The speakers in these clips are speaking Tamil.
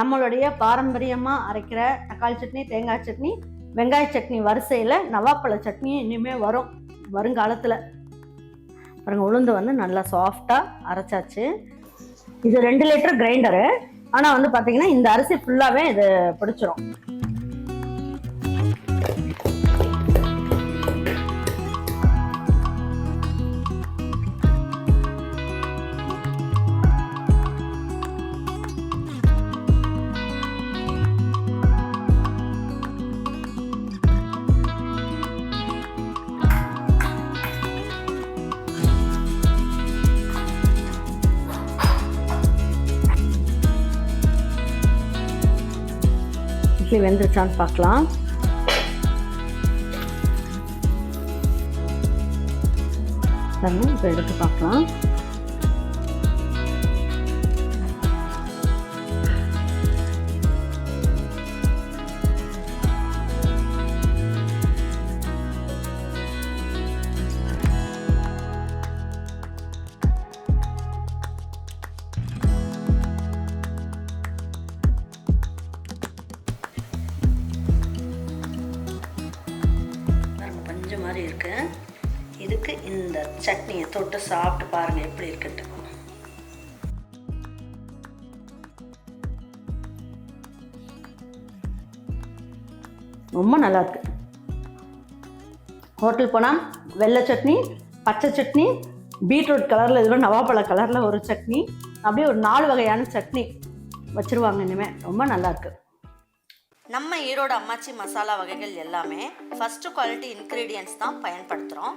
நம்மளுடைய பாரம்பரியமாக அரைக்கிற தக்காளி சட்னி தேங்காய் சட்னி வெங்காய சட்னி வரிசையில் நவாப்பழ சட்னியும் இனிமேல் வரும் வருங்காலத்தில். பாருங்க உளுந்து வந்து நல்லா சாஃப்டாக அரைச்சாச்சு. இது ரெண்டு லிட்டர் கிரைண்டரு ஆனால் வந்து பார்த்தீங்கன்னா இந்த அரிசி ஃபுல்லாகவே இது பிடிச்சிரும். இட்லி வெந்துருச்சான்னு பார்க்கலாம். பாருங்க இப்போ எடுத்து பார்க்கலாம். ரொம்ப நல்லாயிருக்கு ஹோட்டல் போனால் வெள்ளை சட்னி பச்சை சட்னி பீட்ரூட் கலரில் இதுவும் நவாப்பழ கலரில் ஒரு சட்னி. அப்படியே ஒரு நாலு வகையான சட்னி வச்சுருவாங்க இனிமேல் ரொம்ப நல்லாயிருக்கு நம்ம ஈரோடு அம்மாச்சி மசாலா வகைகள் எல்லாமே ஃபஸ்ட்டு குவாலிட்டி இன்க்ரீடியன்ஸ் தான் பயன்படுத்துகிறோம்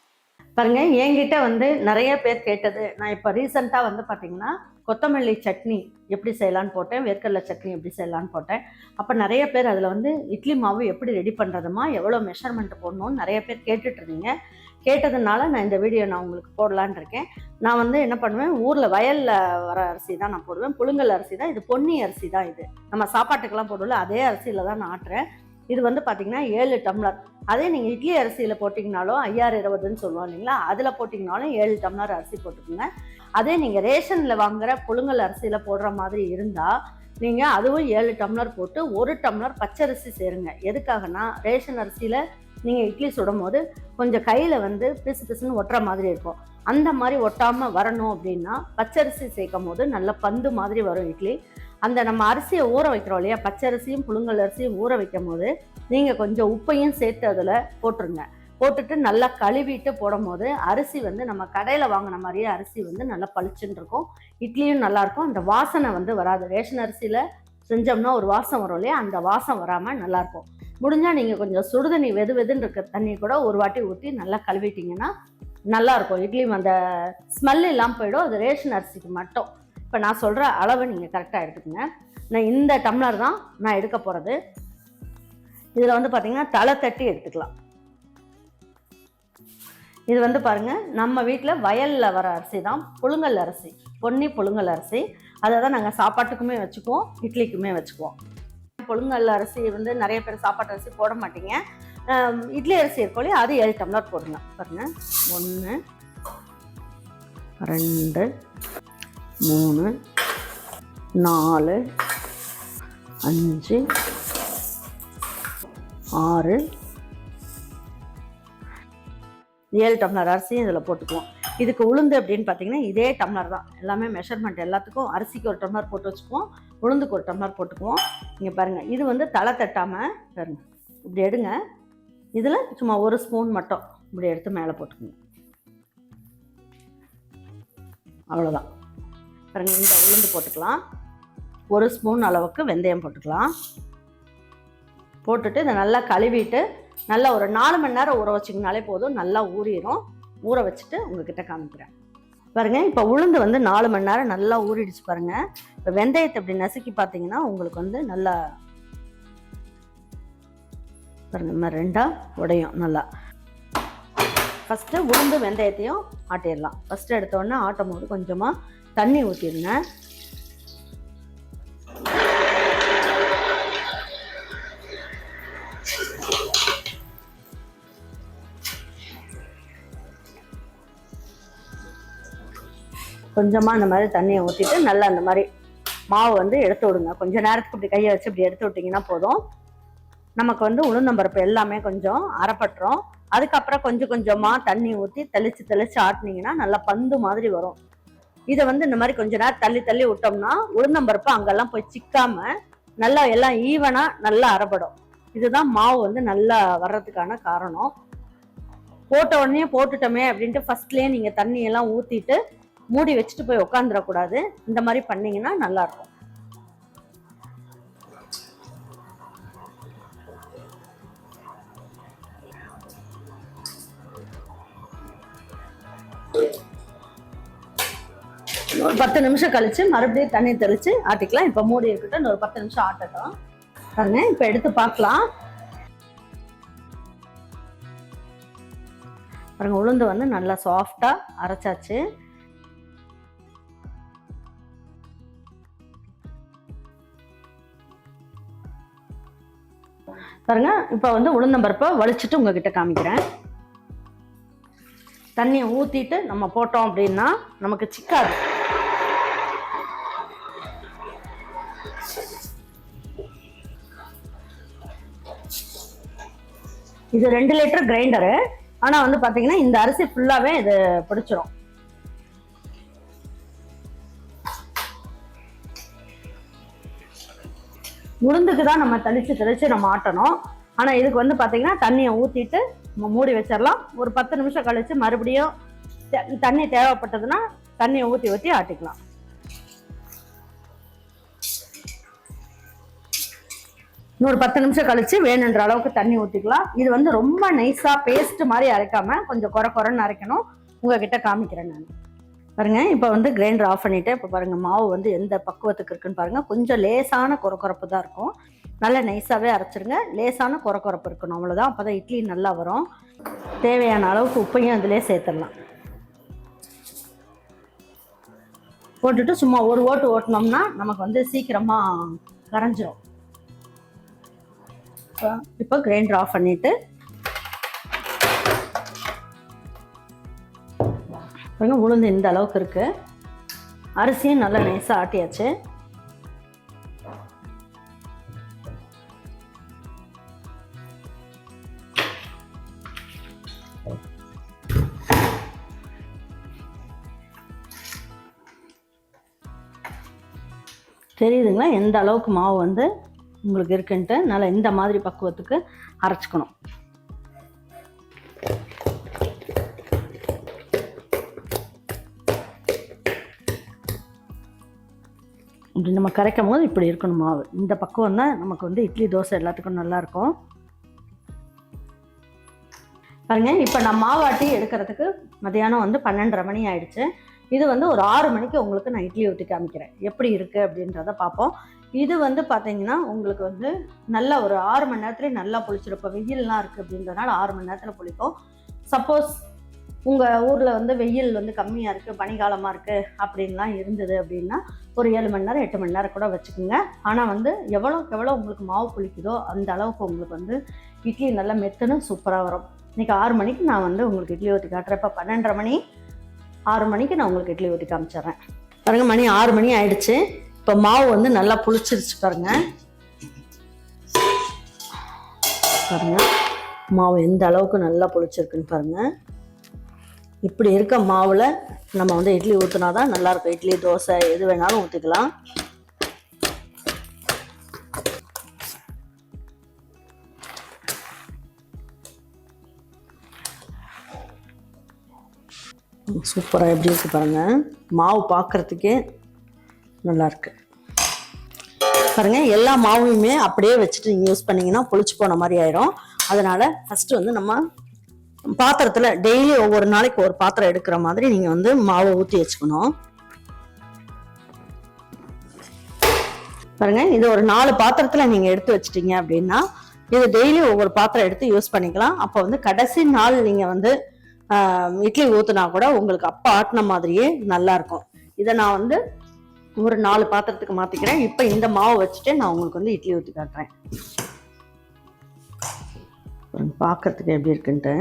பாருங்க என்கிட்ட வந்து நிறைய பேர் கேட்டது. நான் இப்போ ரீசெண்டாக வந்து பார்த்தீங்கன்னா கொத்தமல்லி சட்னி எப்படி செய்யலான்னு போட்டேன் வேர்க்கடலை சட்னி எப்படி செய்யலான்னு போட்டேன். அப்போ நிறைய பேர் அதில் வந்து இட்லி மாவு எப்படி ரெடி பண்ணுறதுமா எவ்வளோ மெஷர்மெண்ட் போடணும்னு நிறைய பேர் கேட்டுட்ருந்தீங்க கேட்டதுனால நான் இந்த வீடியோ நான் உங்களுக்கு போடலான்னு இருக்கேன். நான் வந்து என்ன பண்ணுவேன் ஊரில் வயலில் வர அரிசி தான் நான் போடுவேன். புழுங்கல் அரிசி தான் இது பொன்னி அரிசி தான் இது. நம்ம சாப்பாட்டுக்கெல்லாம் போடுவோம்ல அதே அரிசியில் தான் நான் ஆட்டுறேன். இது வந்து பார்த்தீங்கன்னா ஏழு டம்ளர். அதே நீங்கள் இட்லி அரிசியில் போட்டிங்கனாலும் ஐயாறு இருபதுன்னு சொல்லுவோம் இல்லைங்களா? அதில் போட்டிங்கனாலும் ஏழு டம்ளர் அரிசி போட்டுக்கோங்க. அதே நீங்கள் ரேஷனில் வாங்குகிற புழுங்கல் அரிசியில் போடுற மாதிரி இருந்தால் நீங்கள் அதுவும் ஏழு டம்ளர் போட்டு ஒரு டம்ளர் பச்சரிசி சேருங்க. எதுக்காகனா ரேஷன் அரிசியில் நீங்கள் இட்லி சுடும் போது கொஞ்சம் கையில் வந்து பிசு பிசுன்னு ஒட்டுற மாதிரி இருக்கும். அந்த மாதிரி ஒட்டாமல் வரணும் அப்படின்னா பச்சரிசி சேர்க்கும் போது நல்ல பந்து மாதிரி வரும் இட்லி. அந்த நம்ம அரிசியை ஊற வைக்கிறோம் இல்லையா? பச்சை அரிசியும் புழுங்கல் அரிசியும் ஊற வைக்கும் போது நீங்கள் கொஞ்சம் உப்பையும் சேர்த்து அதில் போட்டுருங்க. போட்டுட்டு நல்லா கழுவிட்டு போடும் போது அரிசி வந்து நம்ம கடையில் வாங்கின மாதிரியே அரிசி வந்து நல்லா பளிச்சுன்னு இருக்கும். இட்லியும் நல்லாயிருக்கும் அந்த வாசனை வந்து வராது. ரேஷன் அரிசியில் செஞ்சோம்னா ஒரு வாசம் வரும் இல்லையா? அந்த வாசம் வராமல் நல்லாயிருக்கும் முடிஞ்சால் நீங்கள் கொஞ்சம் சுடுதண்ணி வெது வெதுன்னு இருக்க தண்ணி கூட ஒரு வாட்டி ஊற்றி நல்லா கழுவிட்டிங்கன்னா நல்லாயிருக்கும் இட்லி இட்லியும் அந்த ஸ்மெல் இல்லாமல் போயிடும். அது ரேஷன் அரிசிக்கு மட்டும். இப்போ நான் சொல்கிற அளவை நீங்கள் கரெக்டாக எடுத்துக்கோங்க. நான் இந்த டம்ளர் தான் நான் எடுக்க போகிறது இதில் வந்து பார்த்திங்கன்னா தலை தட்டி எடுத்துக்கலாம். இது வந்து பாருங்கள் நம்ம வீட்டில் வயலில் வர அரிசி தான் புழுங்கல் அரிசி பொன்னி புழுங்கல் அரிசி. அதை தான் நாங்கள் சாப்பாட்டுக்குமே வச்சுக்குவோம் இட்லிக்குமே வச்சுக்குவோம். புழுங்கல் அரிசி வந்து நிறைய பேர் சாப்பாட்டு அரிசி போட மாட்டீங்க. இட்லி அரிசி இருக்கும் இல்லையா அது ஏழு டம்ளர் போடுங்க. பாருங்கள் ஒன்று ரெண்டு மூணு நாலு அஞ்சு ஆறு. ஏழு டம்ளர் அரிசியும் இதில் போட்டுக்குவோம். இதுக்கு உளுந்து அப்படின்னு பார்த்தீங்கன்னா இதே டம்ளர் தான். எல்லாமே மெஷர்மெண்ட் எல்லாத்துக்கும் அரிசிக்கு ஒரு டம்ளர் போட்டு வச்சுக்குவோம். உளுந்துக்கு ஒரு டம்ளர் போட்டுக்குவோம். இங்கே பாருங்கள் இது வந்து தலை தட்டாமல் பாருங்க இப்படி எடுங்க. இதில் சும்மா ஒரு ஸ்பூன் மட்டும் இப்படி எடுத்து மேலே போட்டுக்கோங்க. அவ்வளோதான் பாருங்கள் இந்த உளுந்து போட்டுக்கலாம். ஒரு ஸ்பூன் அளவுக்கு வெந்தயம் போட்டுக்கலாம். போட்டுட்டு இதை நல்லா கழுவிட்டு நல்லா ஒரு நாலு மணி நேரம் ஊற வச்சிங்கனாலே போதும் நல்லா ஊறிடும் ஊற வச்சுட்டு உங்ககிட்ட காமிக்கிறேன். பாருங்கள் இப்போ உளுந்து வந்து நாலு மணி நேரம் நல்லா ஊறிடுச்சு பாருங்கள் இப்போ வெந்தயத்தை இப்படி நசுக்கி பார்த்தீங்கன்னா உங்களுக்கு வந்து நல்லா பாருங்கள் இந்த மாதிரி ரெண்டாக உடையும் நல்லா. ஃபஸ்ட்டு உளுந்து வெந்தயத்தையும் ஆட்டிடலாம். ஃபஸ்ட்டு எடுத்தோடனே ஆட்டும் போது கொஞ்சமாக தண்ணி ஊற்றிடுங்க கொஞ்சமாக அந்த மாதிரி தண்ணியை ஊற்றிட்டு நல்லா அந்த மாதிரி மாவு வந்து எடுத்து விடுங்க. கொஞ்சம் நேரத்துக்கு இப்படி கையை வச்சு இப்படி எடுத்து விட்டிங்கன்னா போதும். நமக்கு வந்து உளுந்தம்பருப்பு எல்லாமே கொஞ்சம் அரைப்பட்டுரும் அதுக்கப்புறம் கொஞ்சம் கொஞ்சமாக தண்ணி ஊற்றி தெளித்து தெளித்து ஆட்டினீங்கன்னா நல்லா பந்து மாதிரி வரும். இதை வந்து இந்த மாதிரி கொஞ்ச நேரம் தள்ளி தள்ளி விட்டோம்னா உளுந்தம்பருப்பு அங்கெல்லாம் போய் சிக்காம நல்லா எல்லாம் ஈவனாக நல்லா அரைபடும் இதுதான் மாவு வந்து நல்லா வர்றதுக்கான காரணம். போட்ட உடனே போட்டுட்டோமே அப்படின்ட்டு ஃபர்ஸ்ட்லேயே நீங்கள் தண்ணியெல்லாம் ஊற்றிட்டு மூடி வச்சுட்டு போய் உட்காந்துடக்கூடாது இந்த மாதிரி பண்ணீங்கன்னா நல்லா ஒரு பத்து நிமிஷம் கழிச்சு மறுபடியும் தண்ணி தெளிச்சு ஆட்டிக்கலாம். இப்போ மூடி இருக்கட்டும். ஒரு பத்து நிமிஷம் ஆட்டட்டும். பாருங்க இப்போ எடுத்து பார்க்கலாம். பாருங்க உளுந்து வந்து நல்லா சாஃப்டாக அரைச்சாச்சு. பாருங்க இப்போ வந்து உளுந்தம்பருப்பை வலிச்சுட்டு உங்ககிட்ட காமிக்கிறேன். தண்ணியை ஊற்றிட்டு நம்ம போட்டோம் அப்படின்னா நமக்கு சிக்காது. இது ரெண்டு லிட்டர் கிரைண்டரு. ஆனால் வந்து பார்த்தீங்கன்னா இந்த அரிசி ஃபுல்லாகவே இது பிடிச்சிரும். உளுந்துக்கு தான் நம்ம தெளித்து தெளித்து நம்ம ஆட்டணும். ஆனால் இதுக்கு வந்து பார்த்தீங்கன்னா தண்ணியை ஊற்றிட்டு நம்ம மூடி வச்சிடலாம் ஒரு பத்து நிமிஷம் கழித்து மறுபடியும் தண்ணி தேவைப்பட்டதுன்னா தண்ணியை ஊற்றி ஊற்றி ஆட்டிக்கலாம். இன்னொரு பத்து நிமிஷம் கழிச்சு வேணுன்ற அளவுக்கு தண்ணி ஊற்றிக்கலாம் இது வந்து ரொம்ப நைஸாக பேஸ்ட் மாதிரி அரைக்காம கொஞ்சம் குறை குறைன்னு அரைக்கணும். உங்ககிட்ட காமிக்கிறேன் நான். பாருங்க இப்போ வந்து கிரைண்டர் ஆஃப் பண்ணிட்டு இப்போ பாருங்க மாவு வந்து எந்த பக்குவத்துக்கு இருக்குன்னு பாருங்க. கொஞ்சம் லேசான குறக்குறப்பு தான் இருக்கும். நல்லா நைஸாகவே அரைச்சிருங்க. லேசான குறக்குறப்பு இருக்கணும். அவ்வளோதான் அப்போ தான் இட்லி நல்லா வரும். தேவையான அளவுக்கு உப்பையும் அதிலே சேர்த்துடலாம். போட்டுட்டு சும்மா ஒரு ஓட்டு ஓட்டினோம்னா நமக்கு வந்து சீக்கிரமாக கரைஞ்சிரும். இப்போ கிரைண்டர் ஆஃப் பண்ணிட்டு. பாருங்க உளுந்து இந்த அளவுக்கு இருக்கு. அரிசியும் நல்லா நைஸாக ஆட்டியாச்சு. தெரியுதுங்களா? எந்த அளவுக்கு மாவு வந்து உங்களுக்கு இருக்குன்ட்டு நல்லா இந்த மாதிரி பக்குவத்துக்கு அரைச்சிக்கணும். இப்படி நம்ம கரைக்கும் போது இப்படி இருக்கணும் மாவு. இந்த பக்குவம் தான் நமக்கு வந்து இட்லி தோசை எல்லாத்துக்கும் நல்லா இருக்கும். பாருங்க இப்போ நான் மாவாட்டி எடுக்கிறதுக்கு மதியானம் வந்து பன்னெண்டரை மணி ஆயிடுச்சு. இது வந்து ஒரு ஆறு மணிக்கு உங்களுக்கு நான் இட்லி ஊற்றி காமிக்கிறேன். எப்படி இருக்குது அப்படின்றத பார்ப்போம். இது வந்து பார்த்தீங்கன்னா உங்களுக்கு வந்து நல்லா ஒரு ஆறு மணி நேரத்துலேயே நல்லா புளிச்சிருப்போம் வெயில்லாம் இருக்குது அப்படின்றதுனால ஆறு மணி நேரத்தில் புளிப்போம் சப்போஸ் உங்கள் ஊரில் வந்து வெயில் வந்து கம்மியாக இருக்குது பனிக்காலமாக இருக்குது அப்படின்லாம் இருந்தது அப்படின்னா ஒரு ஏழு மணி நேரம் எட்டு மணி நேரம் கூட வச்சுக்கோங்க. ஆனால் வந்து எவ்வளோக்கு எவ்வளோ உங்களுக்கு மாவு புளிக்குதோ அந்த அளவுக்கு உங்களுக்கு வந்து இட்லி நல்லா மெத்துன்னு சூப்பராக வரும். இன்றைக்கி ஆறு மணிக்கு நான் வந்து உங்களுக்கு இட்லி ஊற்றி காட்டுறேன். இப்போ பன்னெண்டரை மணி. ஆறு மணிக்கு நான் உங்களுக்கு இட்லி ஊற்றி காமிச்சிடுறேன். பாருங்க மணி ஆறு மணி ஆயிடுச்சு. இப்போ மாவு வந்து நல்லா புளிச்சிருச்சு பாருங்க. பாருங்க மாவு எந்த அளவுக்கு நல்லா புளிச்சிருக்குன்னு பாருங்க. இப்படி இருக்க மாவில் நம்ம வந்து இட்லி ஊற்றினா தான் நல்லாயிருக்கும் இட்லி தோசை எது வேணாலும் ஊற்றிக்கலாம் சூப்பராக எப்படி இருக்குது பாருங்கள் மாவு பார்க்குறதுக்கே நல்லாயிருக்கு பாருங்கள் எல்லா மாவுமே அப்படியே வச்சுட்டு நீங்கள் யூஸ் பண்ணிங்கன்னா புளிச்சு போன மாதிரி ஆயிரும். அதனால் ஃபஸ்ட்டு வந்து நம்ம பாத்திரத்தில் டெய்லி ஒவ்வொரு நாளைக்கு ஒரு பாத்திரம் எடுக்கிற மாதிரி நீங்கள் வந்து மாவை ஊற்றி வச்சுக்கணும். பாருங்கள் இது ஒரு நாலு பாத்திரத்தில் நீங்கள் எடுத்து வச்சிட்டீங்க அப்படின்னா இது டெய்லி ஒவ்வொரு பாத்திரம் எடுத்து யூஸ் பண்ணிக்கலாம். அப்போ வந்து கடைசி நாள் நீங்கள் வந்து இட்லி ஊற்றுனா கூட உங்களுக்கு அப்போ ஆட்டின மாதிரியே நல்லா இருக்கும். இதை நான் வந்து ஒரு நாலு பாத்திரத்துக்கு மாற்றிக்கிறேன் இப்போ இந்த மாவு வச்சுட்டு நான் உங்களுக்கு வந்து இட்லி ஊற்றி காட்டுறேன். பார்க்கறதுக்கு எப்படி இருக்குன்ட்டு.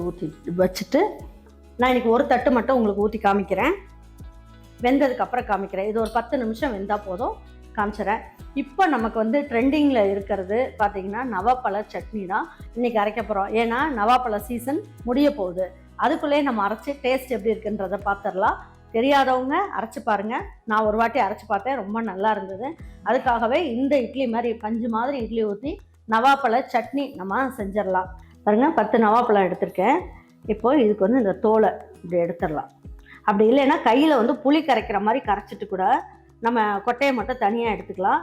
எடுத்து ஊற்றி வச்சுட்டு நான் இன்னைக்கு ஒரு தட்டு மட்டும் உங்களுக்கு ஊற்றி காமிக்கிறேன். வெந்ததுக்கு அப்புறம் காமிக்கிறேன். இது ஒரு பத்து நிமிஷம் வெந்தால் போதும். காமிச்சிடறேன். இப்போ நமக்கு வந்து ட்ரெண்டிங்கில் இருக்கிறது பார்த்திங்கன்னா நவாப்பழ சட்னி தான் இன்றைக்கி அரைக்க போகிறோம் ஏன்னா நவாப்பழ சீசன் முடிய போகுது. அதுக்குள்ளேயே நம்ம அரைச்சி டேஸ்ட் எப்படி இருக்குன்றதை பார்த்துடலாம் தெரியாதவங்க அரைச்சி பாருங்கள் நான் ஒரு வாட்டி அரைச்சி பார்த்தேன். ரொம்ப நல்லா இருந்தது. அதுக்காகவே இந்த இட்லி மாதிரி பஞ்சு மாதிரி இட்லி ஊற்றி நவாப்பழ சட்னி நம்ம செஞ்சிடலாம். பாருங்கள் பத்து நவாப்பழம் எடுத்திருக்கேன். இப்போது இதுக்கு வந்து இந்த தோலை இப்படி எடுத்துடலாம். அப்படி இல்லைன்னா கையில் வந்து புளி கரைக்கிற மாதிரி கரைச்சிட்டு கூட நம்ம கொட்டையை மட்டும் தனியாக எடுத்துக்கலாம்.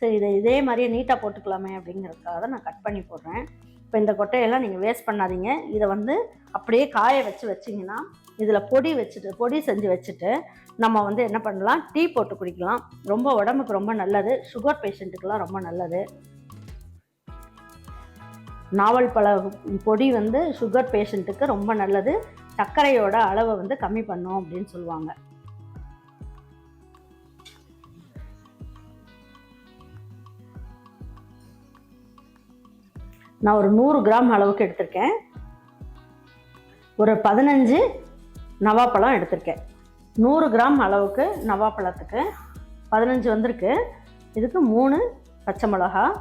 சரி இதை இதே மாதிரியே நீட்டாக போட்டுக்கலாமே அப்படிங்கிறதுக்காக தான் நான் கட் பண்ணி போடுறேன். இப்போ இந்த கொட்டையெல்லாம் நீங்கள் வேஸ்ட் பண்ணாதீங்க. இதை வந்து அப்படியே காய வச்சு வச்சிங்கன்னா இதில் பொடி வச்சுட்டு பொடி செஞ்சு வச்சுட்டு நம்ம வந்து என்ன பண்ணலாம்? டீ போட்டு குடிக்கலாம். ரொம்ப உடம்புக்கு ரொம்ப நல்லது. சுகர் பேஷண்ட்டுக்கெலாம் ரொம்ப நல்லது. நாவல் பழ பொடி வந்து சுகர் பேஷண்ட்டுக்கு ரொம்ப நல்லது. சர்க்கரையோட அளவை வந்து கம்மி பண்ணும் அப்படின்னு சொல்லுவாங்க. நான் ஒரு நூறு கிராம் அளவுக்கு எடுத்திருக்கேன். ஒரு பதினஞ்சு நவாப்பழம் எடுத்திருக்கேன். நூறு கிராம் அளவுக்கு நவாப்பழத்துக்கு பதினஞ்சு வந்திருக்கு. இதுக்கு மூணு பச்சை மிளகா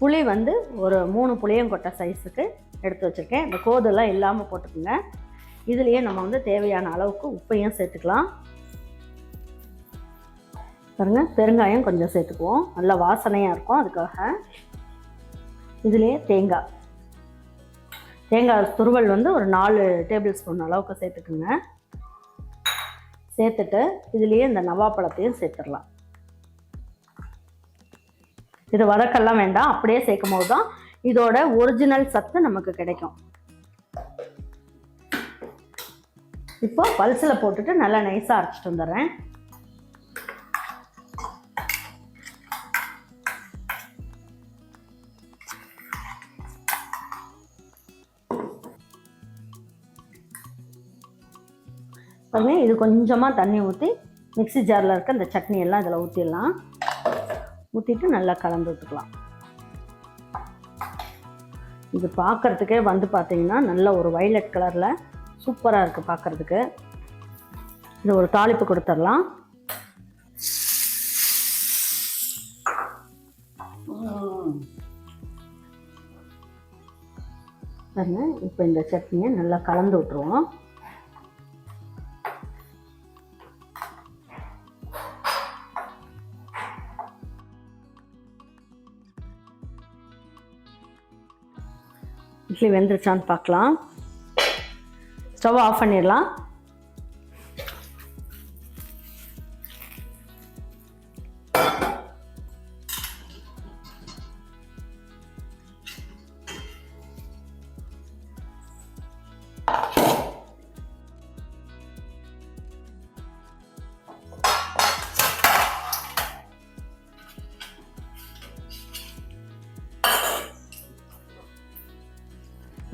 புளி வந்து ஒரு மூணு புளியங்கொட்டை சைஸுக்கு எடுத்து வச்சுருக்கேன். இந்த கோதெல்லாம் இல்லாமல் போட்டுக்கோங்க. இதுலேயே நம்ம வந்து தேவையான அளவுக்கு உப்பையும் சேர்த்துக்கலாம். பாருங்க பெருங்காயம் கொஞ்சம் சேர்த்துக்குவோம். நல்ல வாசனையாக இருக்கும் அதுக்காக. இதுலேயே தேங்காய். தேங்காய் துருவல் வந்து ஒரு நாலு டேபிள் ஸ்பூன் அளவுக்கு சேர்த்துக்குங்க. சேர்த்துட்டு இதுலேயே இந்த நவாப்பழத்தையும் சேர்த்துடலாம். இது வதக்கெல்லாம் வேண்டாம் அப்படியே சேர்க்கும் போது தான் இதோட ஒரிஜினல் சத்து நமக்கு கிடைக்கும். இப்போ பல்சில் போட்டுட்டு நல்லா நைஸாக அரைச்சிட்டு வந்துடுறேன். இது கொஞ்சமாக தண்ணி ஊற்றி மிக்ஸி ஜாரில் இருக்க இந்த சட்னி எல்லாம் இதில் ஊற்றிடலாம் ஊற்றிட்டு நல்லா கலந்து விட்டுக்கலாம் இது பார்க்கறதுக்கே வந்து பார்த்தீங்கன்னா நல்ல ஒரு வைலட் கலரில் சூப்பராக இருக்குது பார்க்குறதுக்கு இது ஒரு தாளிப்பு கொடுத்துடலாம். பாருங்க இப்போ இந்த சட்னியை நல்லா கலந்து விட்டுருவோம். இட்லி வெந்துருச்சான்னு பார்க்கலாம். ஸ்டவ் ஆஃப் பண்ணிடலாம்.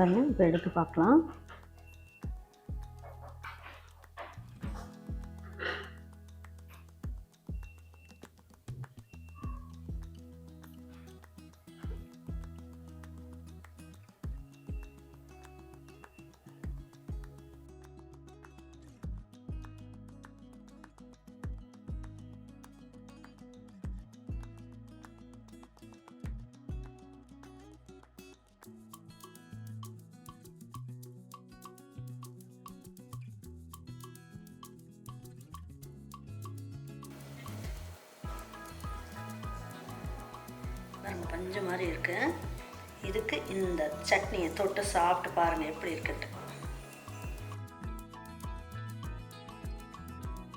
பாருங்க இப்போ எடுத்து பார்க்கலாம். பாருங்க பஞ்சு மாதிரி இருக்கு. இதுக்கு இந்த சட்னியை தொட்டு சாப்பிட்டு பாருங்க எப்படி இருக்குன்ட்டு.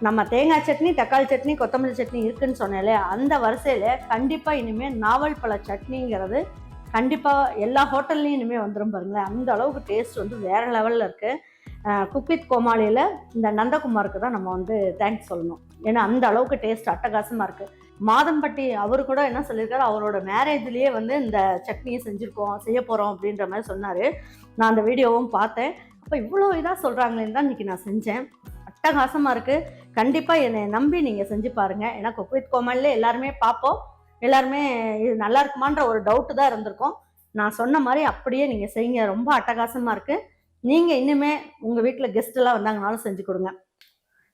நம்ம தேங்காய் சட்னி தக்காளி சட்னி கொத்தமல்லி சட்னி இருக்குன்னு சொன்னாலே அந்த வரிசையில் கண்டிப்பாக இனிமேல் நாவல் பழ சட்னிங்கிறது கண்டிப்பாக எல்லா ஹோட்டல்லையும் இனிமேல் வந்துடும் பாருங்களேன். அந்த அளவுக்கு டேஸ்ட் வந்து வேறு லெவலில் இருக்குது குக்வித் கோமாளியில் இந்த நந்தகுமாருக்கு தான் நம்ம வந்து தேங்க்ஸ் சொல்லணும். ஏன்னா அந்த அளவுக்கு டேஸ்ட் அட்டகாசமாக இருக்குது மாதம்பட்டி அவர் கூட என்ன சொல்லியிருக்காரு? அவரோட மேரேஜ்லேயே வந்து இந்த சட்னியை செஞ்சுருக்கோம் செய்ய போகிறோம் அப்படின்ற மாதிரி சொன்னார். நான் அந்த வீடியோவும் பார்த்தேன். அப்போ இவ்வளோ இதாக சொல்கிறாங்களேன்னு தான் இன்றைக்கி நான் செஞ்சேன். அட்டகாசமாக இருக்குது கண்டிப்பாக என்னை நம்பி நீங்கள் செஞ்சு பாருங்கள் ஏன்னா குக்வித் கோமாளிலே எல்லாருமே பார்ப்போம். எல்லாருமே இது நல்லா இருக்குமான்ற ஒரு டவுட்டு தான் இருந்திருக்கும். நான் சொன்ன மாதிரி அப்படியே நீங்கள் செய்யுங்க. ரொம்ப அட்டகாசமாக இருக்குது நீங்கள் இன்னுமே உங்கள் வீட்டில் கெஸ்ட்டெல்லாம் வந்தாங்கனாலும் செஞ்சு கொடுங்க.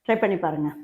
ட்ரை பண்ணி பாருங்கள்